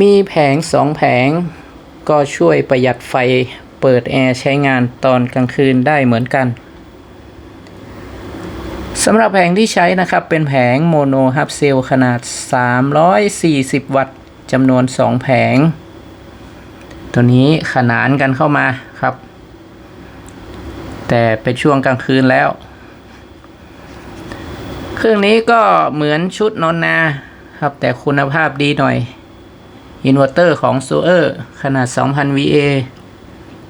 มีแผงสองแผง ก็ช่วยประหยัดไฟเปิดแอร์ใช้งานตอนกลางคืนได้เหมือนกันสำหรับแผงที่ใช้นะครับเป็นแผงโมโนฮับเซลขนาด 340 วัตต์จำนวน 2 แผง ตัวนี้ขนานกันเข้ามาครับ แต่เป็นช่วงกลางคืนแล้ว เครื่องนี้ก็เหมือนชุดนอนนาครับแต่คุณภาพดีหน่อย อินเวอร์เตอร์ของโซเออร์ขนาด 2,000 VA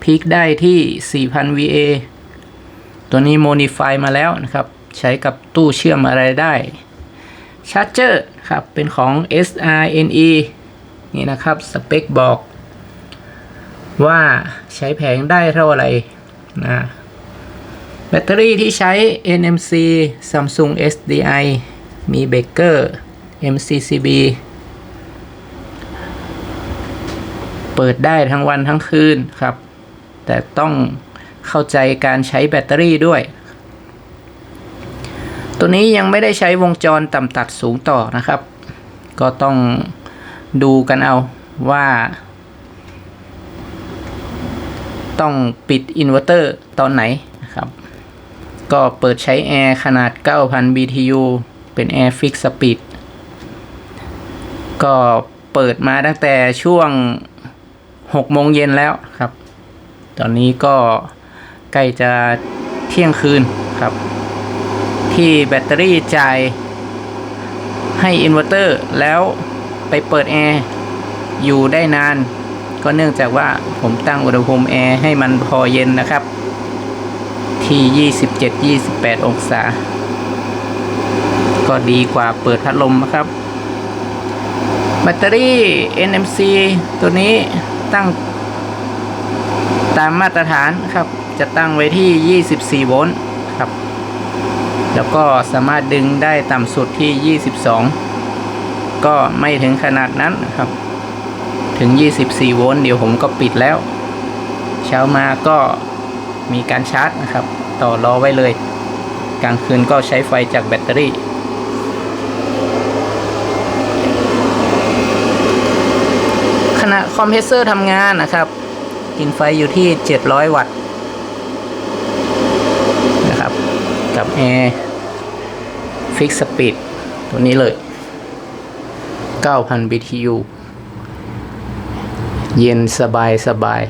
พีคได้ที่ 4,000 VA ตัวนี้โมดิฟายมาแล้วนะครับ ใช้กับตู้เชื่อมอะไรได้ชาร์จเจอร์ครับ เป็นของ SRNE นี่นะครับ สเปคบอก ว่าใช้แผงได้เท่าไหร่นะแบตเตอรี่ที่ใช้ NMC Samsung SDI มีเบเกอร์ MCCB เปิดได้ทั้งวันทั้งคืนครับ แต่ต้องเข้าใจการใช้แบตเตอรี่ด้วย ตัวนี้ยังไม่ได้ใช้วงจรต่ำตัดสูงต่อนะครับ ก็ต้องดูกันเอาว่า ต้องปิดอินเวอร์เตอร์ตอนไหนนะครับ ก็เปิดใช้แอร์ขนาด 9,000 BTU เป็นแอร์ฟิกสปีดก็เปิดมาตั้งแต่ช่วง 6โมงเย็นแล้วครับ ตอนนี้ก็ใกล้จะเที่ยงคืนครับ ที่แบตเตอรี่จ่ายให้อินเวอร์เตอร์แล้วไปเปิดแอร์อยู่ได้นาน ก็เนื่องจากว่าผมตั้งอุณหภูมิแอร์ให้มันพอเย็นนะครับ ที่ 27-28 องศา ก็ดีกว่าเปิดพัดลมนะครับ แบตเตอรี่ NMC ตัวนี้ ตั้ง ตามมาตรฐานครับ จะตั้งไว้ที่ 24 โวลต์ครับ แล้วก็สามารถดึงได้ต่ำสุดที่ 22 ก็ไม่ถึงขนาดนั้นครับ ถึง 24 โวลต์เดี๋ยวผมก็ปิดแล้ว เช้ามาก็มีการชาร์จนะครับ ต่อรอไว้เลย กลางคืนก็ใช้ไฟจากแบตเตอรี่ ขณะ คอมเพรสเซอร์ทำงานนะครับ กินไฟอยู่ที่ 700 วัตต์นะครับ กับแอร์ฟิกสปีดตัวนี้เลย 9,000 BTU เย็นสบายสบาย